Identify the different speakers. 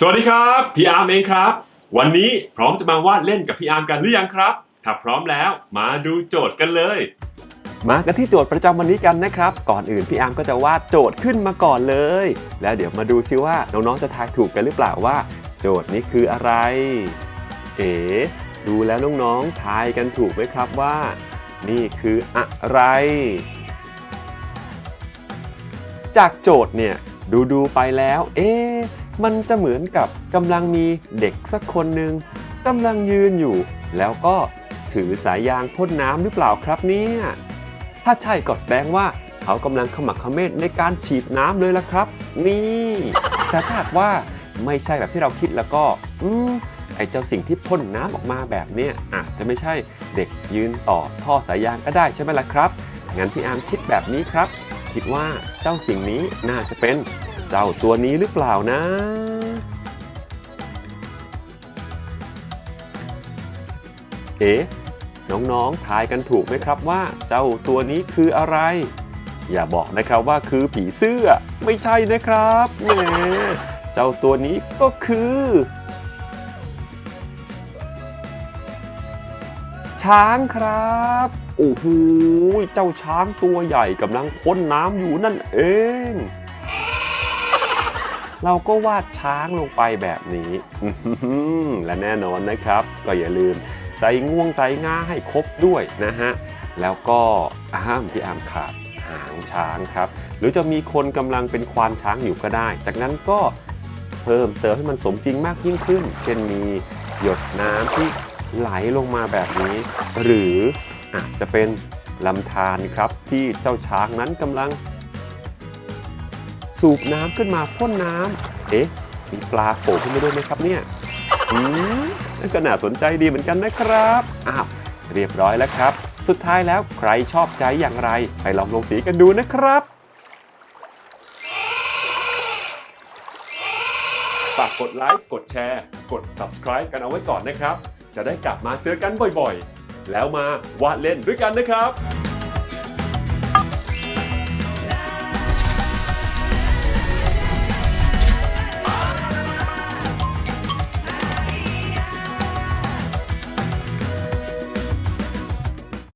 Speaker 1: สวัสดีครับพี่อาร์มเองครับ วันนี้พร้อมจะมาวาดเล่นกับพี่อาร์มกันหรือยังครับ ถ้าพร้อมแล้วมาดูโจทย์กันเลย
Speaker 2: มากันที่โจทย์ประจำวันนี้กันนะครับ ก่อนอื่นพี่อาร์มก็จะวาดโจทย์ขึ้นมาก่อนเลย แล้วเดี๋ยวมาดูซิว่าน้องๆจะทายถูกกันหรือเปล่าว่า โจทย์นี้คืออะไร เอ๋ดูแล้วน้องๆทายกันถูกไหมครับว่า นี่คืออะไร จากโจทย์เนี่ยดูๆไปแล้ว เอ๊ มันจะเหมือนกับกำลังมีเด็กสักคนหนึ่งกำลังยืนอยู่ แล้วก็ถือสายยางพ่นน้ำหรือเปล่าครับเนี่ย ถ้าใช่ก็แสดงว่าเขากำลังขมักเขม้นในการฉีดน้ำเลยละครับ นี่ แต่ถ้าหากว่าไม่ใช่แบบที่เราคิดแล้วก็อืมไอ้เจ้าสิ่งที่พ่นน้ำออกมาแบบเนี้ยอาจจะไม่ใช่เด็กยืนต่อท่อสายยางก็ได้ใช่ไหมล่ะครับงั้นพี่อาร์มคิดแบบนี้ครับ คิดว่าเจ้าสิ่งนี้น่าจะเป็น เจ้าตัวนี้หรือเปล่านะ เอ๊ะน้องๆ ทายกันถูกไหมครับว่า เจ้าตัวนี้คืออะไร อย่าบอกนะครับว่าคือผีเสื้อ ไม่ใช่นะครับแหมเจ้าตัวนี้ก็คือ ช้างครับโอ้โหเจ้าช้างตัวใหญ่กำลังพ่นน้ำอยู่นั่นเอง เราก็วาดช้างลงไปแบบนี้ และแน่นอนนะครับ ก็อย่าลืมใส่ง่วงใส่ง่าให้ครบด้วยนะฮะ แล้วก็อ้ามที่อามขาดหางช้างครับ หรือจะมีคนกำลังเป็นควานช้างอยู่ก็ได้ จากนั้นก็เพิ่มเติมให้มันสมจริงมากยิ่งขึ้น เช่นมีหยดน้ำที่ไหลลงมาแบบนี้ หรืออาจจะเป็นลำธารครับที่เจ้าช้างนั้นกำลัง สูบน้ำขึ้นมาพ่นน้ำเอ๊ะ มีปลาโผล่ขึ้นมาด้วยไหมครับเนี่ย อืมนั่นก็น่าสนใจดีเหมือนกันนะครับ อ้าว เรียบร้อยแล้วครับ สุดท้ายแล้วใครชอบใจอย่างไร ไปลองลงสีกันดูนะครับ
Speaker 1: ฝากกดไลค์ กดแชร์ กด subscribe กันเอาไว้ก่อนนะครับ จะได้กลับมาเจอกันบ่อยๆ แล้วมาวาดเล่นด้วยกันนะครับ